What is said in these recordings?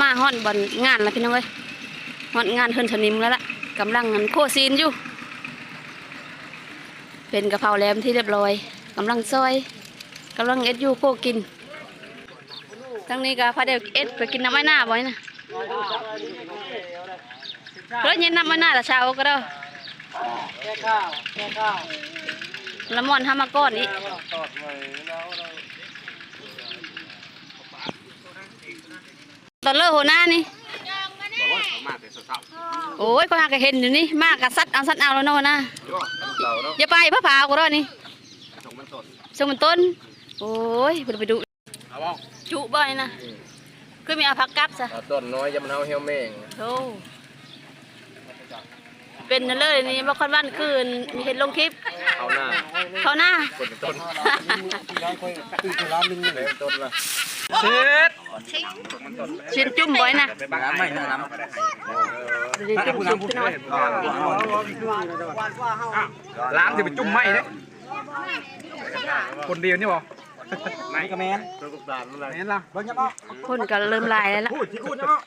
มาฮอดบอลงานแล้วพี่น้องเอ้ยฮอดงานเฮินสนิมแล้วล่ะกำลังงันโคซีนอยู่ เป็นกะเพราแหลมที่เรียบร้อยกำลังซอยกำลังเอ็ดอยู่โคกิน ทั้งนี้ก็พาเด็กเอ็ดไปกินน้ำไม้หน้าบ่อยนะรถเย็นน้ำไม้หน้าแต่เช้าก็ได้แค่ข้าวแค่ข้าวละมอนทำมาก้อนอีก ต อดไว้แล้วเราตอนเลิกหัวหน้านี่บอกว่าเขามาแต่เช้าโอ้ยก็หากะเห็นอยู่นี่มากกะซัดเอาซัดเอาแล้วเนาะนะๆก็เราเนาะอย่าไปพระพาวกูรอนี่ส่งมันสดสมันต้นโอ้ยไปดูไปดูเอาบ้องจุบ่อยนะคือมีอาพักกับซะเอาต้นน้อยจะมันเอาเฮลแมงโธ่เป็นนั่นเลยนี่บ่ค่อยบ้านคืนมีเห็นลงคลิปเอาหน้าเขาหน้าคนเป็นต้นร้านค่อยตื่น ร้านนึงเลยต้นละเช็ดชิ้นจุ่มบ่อยนะไปบ้านไม่นะน้เดี๋ยวจุ่มจุ่มพี่น้อยล้างจะไปจุ่มไหมเนี่ยคนเดียวนี่บอไหนกระแมนำต้นกุกตาลอะไรแม่นล่ะเบิ่งยังเอาคนก็เริ่มลายแล้วล่ะพูดที่พูดเนาะ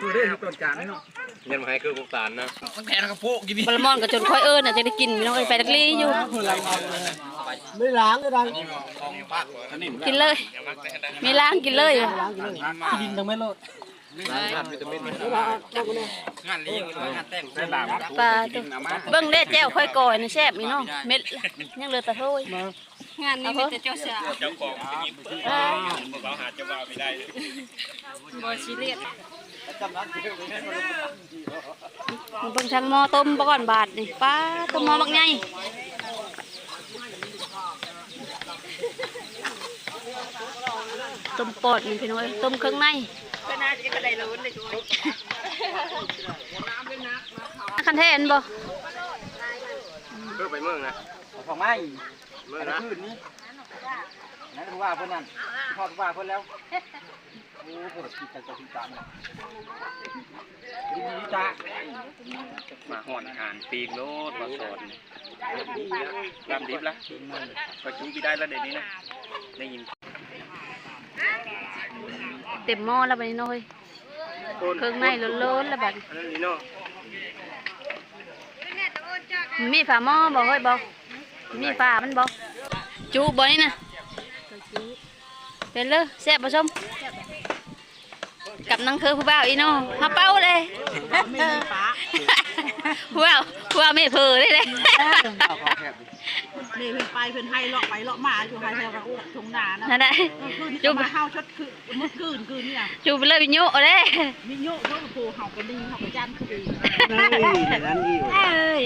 ดูได้ที่ต้นจานนี่เนาะเงินมาให้คือกุกตาลนะมันแพงกระโปงกินดิบอลมอนก็จนค่อยเอิ้นน่ะจะได้กินพี่น้องเอ้ยไปดักลี่อยู่ ไม่ล้างก็ได้กินเลยมีล้างกินเลยดินทั้งไม่ลดร้านทานวิตามินงานเลี้ยงงานแต่งเส้นดาบปลาตัวเบิ่งเด้แจ้วค่อยก่อยนะแซ่บมีเนาะเม็ดละยังเหลือแต่โทยงานนี้มีแต่เจ้าเสือเจ้าของบ่ซีเรียสเบิ่งช่างหม้อต้มบ่ก่อนบาทนี่ป้าต้มหม้อบักให ต้มปอดนี่พี่น้อยต้มเครื่องในก็น่าจะก็ได้ลุ้นเลยจ้ะคันแทนบ่เพื่อไปเมืองนะของไม้เมืองแต่นะคืนนี้นั่นรู้ว่าเพิ่นนั่นพ่อรู้ว่าเพิ่นแล้วโอ้โหกินแต่จะกินตามดินจ้ามาหอนอาหารปีกโลดมาสอนลำดิบละก็จุ่มไปได้แล้วเดี๋ยวนี้นะได้ยิน เต็มหม้อแล้วบัดนี้น้อยเครื่องในล้นๆแล้วบัดนี้อันนั้นนี่เนาะมีฝาหม้อบ่เฮ้ยบ่มีฝามันบ่จุบ่นี่นะเป็นเลยแซ่บบ่ชมกับนังคือผู้บ่าวอีโน่เฮาเป้าเลยผู้บ่าวผู้บ่าวไม่เผลอเลยเลย นี่เพิ่นไปเพิ่นให้เลาะไปเลาะมาอยู่ให้แถวกับอุกทงนานะนั่นแหละคืนจุจุบมาเฮาชดคือเมื่อคืนคืนนี่น่ะจุไปเลยวิญญูเลยมีโยกโยกกับปูเฮาก็ดีเฮาก็จันคือดีนั่นอีกเอ้ย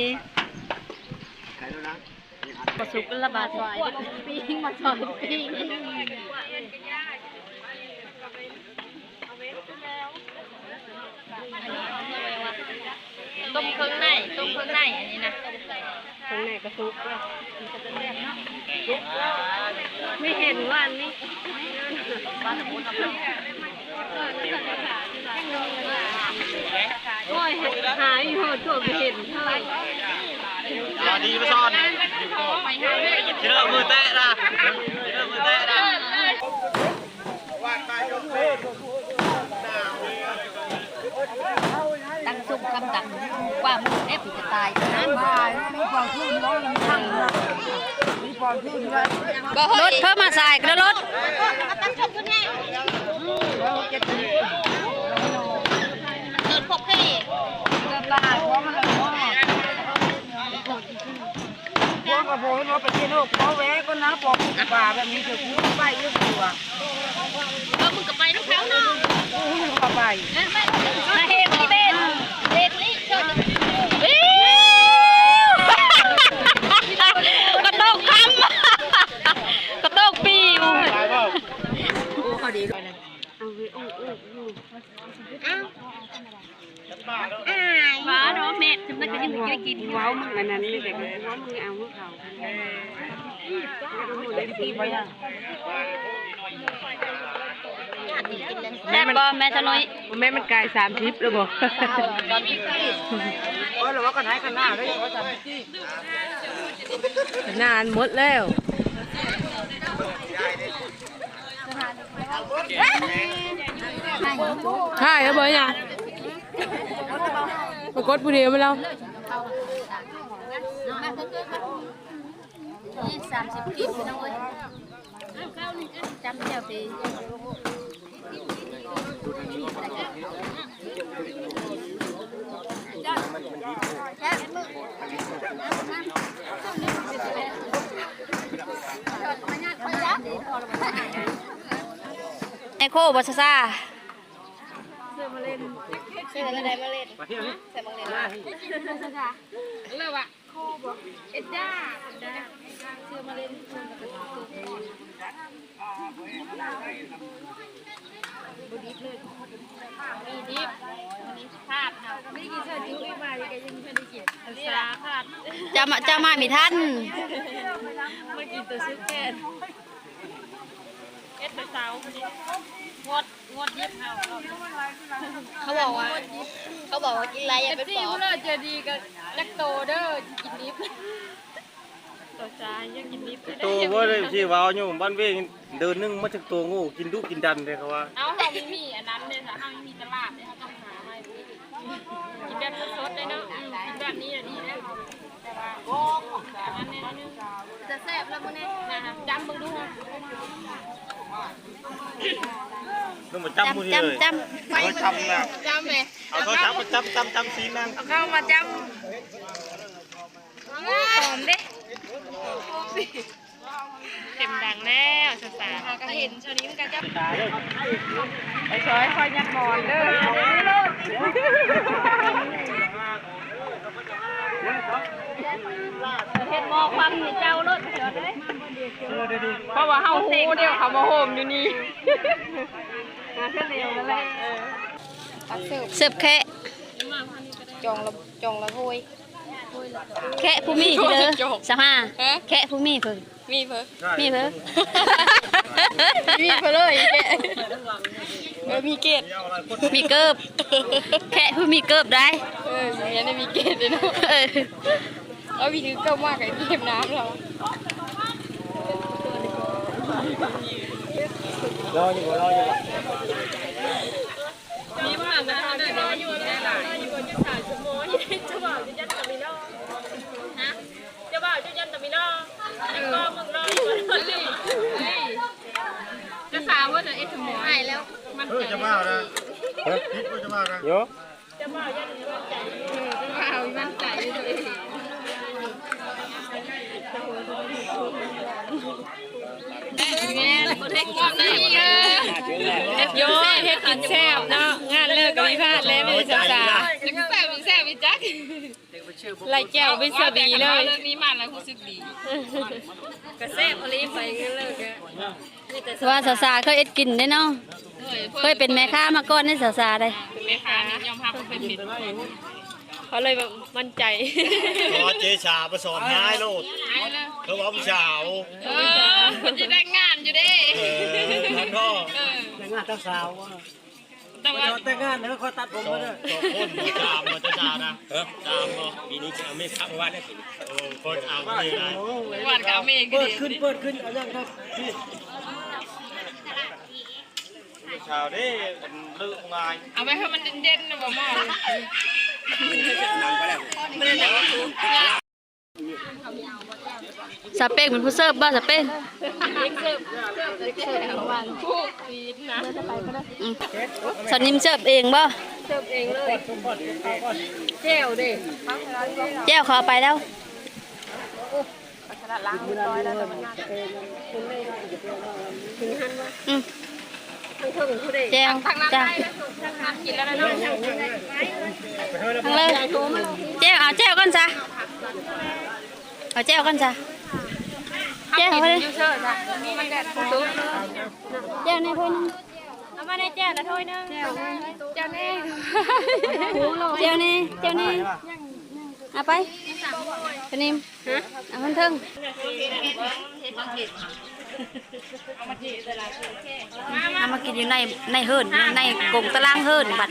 ประสุกระบาดไฟปิ้งมาซอยปิ้งต้มเครื่องในต้มเครื่องในอันนี้นะ เครื่องในกระสุกไม่เห็นว่านี่โอ้ยหายหดตัวไม่เห็นเท่าไหร่ดีมาสอนที่อเชื่อมือแตะนะที่เริ่มมือแตะนะ ตั้งซุ่ม คำดังกว่ามึงเอฟจะตายนั้นมีความขึ้นแล้วมีทั้งมีความขึ้นแล้วรถเพิ่มมาใส่กระรถพวกกระโปรงเราไปกินลูกเขาแวะก็นะปอกป่าแบบนี้เถอะพูดไปเยอะกว่าเออมึงก็ไปน้องเขาเนาะก็ไปมาเฮมีเป็นเด็กลิเชิญวิว กระโตกคำกระโตกปิวว้าเนาะเม็ดจำได้ก็ยังไม่ได้กินว้าวมึงอันนั้นนี่เด็กว้าวมึงเอาพวกเขาแม่บอแม่จะน้อย แม่มันกาย30แล้วบ่เออหรือว่ากันไหนกันหน้าเลยว่าจะที่นานหมดแล้วเใช่ครับบอยเนี่ยมากดผู้เดียวไปแล้วยี่สามสิบกิบพี่น้องเอ้ยจำเจ้าปี ไอโคบอสซ่าเสื้อมาเล่นเสื้อมาเล่นมาเล่นมาเที่ยวนี่เสื้อมาเล่นเลิกอะ โคบอเอ็ดด้าเอ็ดด้าเสื้อมาเล่นเชื่อมาเล่นบดิบเลยมีดิบมีพลาดเอาไม่ได้กินเสื้อจิ้งไม่มาเลยแกยังไม่ได้กินนี่ละพลาดจะมาจะมามีท่านมากินตัวซื้อแกนเอ็ดไปสาวคนนี้งดงด เอาเขาบอกว่า เขาบอกว่ากินอะไรอย่าเป็นปอบเลิศเจดีกับจักโตเด้อกินดิบตัวจายังกินดิบตัวว่าเลยที่ว้าอยู่บ้านเวงเดินนึ่งมาจากตัวงูกินดุกินดันเลยเขาว่าเอาเราไม่มีอันนั้นเลยค่ะเราไม่มีตลาดเลยค่ะต้องหามากินแบบสดๆเลยเนาะกินแบบนี้อะดีแล้วแต่ว่าอันนั้นเนี่ยจะแซ่บแล้วมื้อนี้นะคะจำเบิ่งดู ค่ะต้องมาจับมือจำเลยจำเขาจำนะจำเลยเอาเขาจับมาจับจำจำซีนั่งเอาเข้ามาจำหอมเด้เต็มดังแล้วสาวๆก็เห็นชาวนี้มันก็จับไอ้ซอยคอยยัดหมอนเด้อเฮ็ดหมอความนี่เจ้ารถเดี๋ยวเลย เพราะว่าเฮาฮู้เดียวเขามาโฮมอยู่นี่มาเท่าเดียวกันแหละเสิร์ฟแค่จองละจองละถ้วยแค่ผู้มีที่เด้อสหาแค่ผู้มีเพิ่นมีเพิ่นมีเพิ่นมีเพิ่นเลยแกเออมีเกตมีเกิบแค่ผู้มีเกิบได้เอออย่างนี้มีเกตเลยเนาะเออเอาวิธีเก้ามากไอ้เก็บน้ำเรา รออยู่รออยู่นี่ผ่านะคะรออยู่ได้หลายอยู่จะสายชั่วโมงจะบ่าวจะยันตะมิโลฮะจะบ่าวจะยันตะมิโลแล้วก็มึงรออยู่จะสาวว่าจะเอ็ดสมองให้แล้ว มันจะมาแล้วคิดว่าจะมาแล้วโยจะบ่ายันมั่นใจจะบ่ามั่นใจเลย เฮ็ดกินนี่เออเฮ็ดโยเฮ็ดกินแซ่บเนาะงานเลิกก็มีพลาดแล้วไม่ได้ศึกษาจักแซ่บมีแซ่บอีจักไหลแก้วเป็นสบีเลยเลิกนี้มาแล้วรู้สึกดีก็แซ่บอลีไปงั้นเลิกอะว่าสาวๆเคยเอ็ดกินได้เนาะเคยเป็นแม่ค้ามาก่อนในสาวๆได้แม่ค้ายอมรับว่าเป็นผิดเขาเลยแบบมั่นใจขอเจชามาสอนท้ายโลดเขาว่าผู้สาวเออมันจะได้งาน อยู่เด้เออท่านพ่อแต่งงานเจ้าสาวแต่ว่าแต่งงานแล้วเขาตัดผมสอมางด้วยสองคนจามมาจะจานะจามบ่ปีนี้จะไม่พักวันเนี่ยโอ้คนเอาไม่ได้หวานกับเมย์ก็เปิดดีขึ้นเปิดขึ้นเอายังครับพี่ชาวนี่เลือกงานเอาไปให้มันเด่นๆนะบ่หมอ สเปกเป็นผู้เสิร์ฟบ่สเปกคู่ปีนนะอืมสนิมเสิร์ฟเองบ่เสิร์ฟเองเลยแก้วเด้แจ้วขาเอไปแล้วอืมแจ้วทางนั้นจ้าได้แล้วทางนั้นกินแล้วนะน้องทางเลยแจ้วเอาแจ้วก่อนจ้ะเอาแจ้วก่อนจ้ะ แจ้วกิเอาเลยยูเชอร์จ้ะมันแดดตุ๊บแจ้วในถ้วยนึงเอามาในแก้วละถ้วยนึงแก้วแก้วแน่แจ้วนี่แจ้วนี่เอาไปปนิมเอาคนเทิงเอามากินอยู่ในในเฮิรนในกงตารางเฮิรนบัด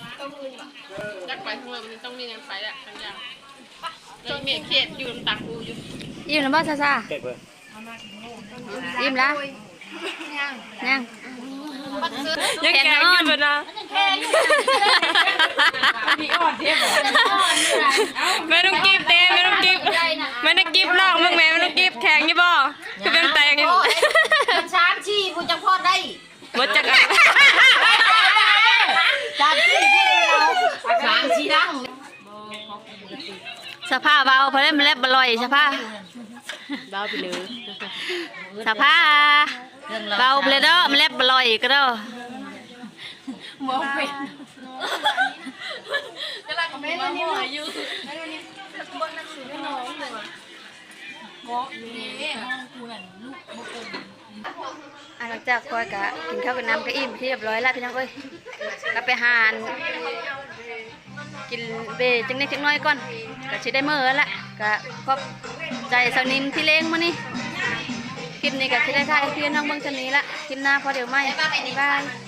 อจักไปทั้งเลยมันต้องมีเงินไปแหละทั้งอย่างเลยเมียเขียดอยู่ตักกูอยู่อิ่มแล้วบ่ซาซาเก็บเลยอิ่มแล้วยังยังแกงอยู่เพิ่นนะแม่ต้องกิบเด้แม่ต้องกิบแม่ต้องกิบลอกมึงแม่แม่ต้องกิบแข็งอยู่บ่คือเป็นแตงอยู่มันชามชีผู้จังพอดได้บ่จักอะ ชามชีผู้เราชามชี ดังสภาพเบาเพราะมันแลบบ่ลอยสภาพดาวไปเลยสภาพเบาไปเลยเด้อมันแลบบ่ลอยก็เด้ออันหลังจากคอยกะกินข้าวกับน้ำก็อิ่มที่เรียบร้อยแล้วพี่น้องเอ้ยก็ไปหาอัน กินเบจังเล็กจังน้อยก่อนก็ชิได้มื้อละก็ขอบใจสาวนินที่เล้งมานี่คลิปนี้ก็ชิได้ถ่ายให้พี่น้องเบิ้งชนนี้ละคลิปหน้าพอเดี๋ยวไม่บ๊ายบาย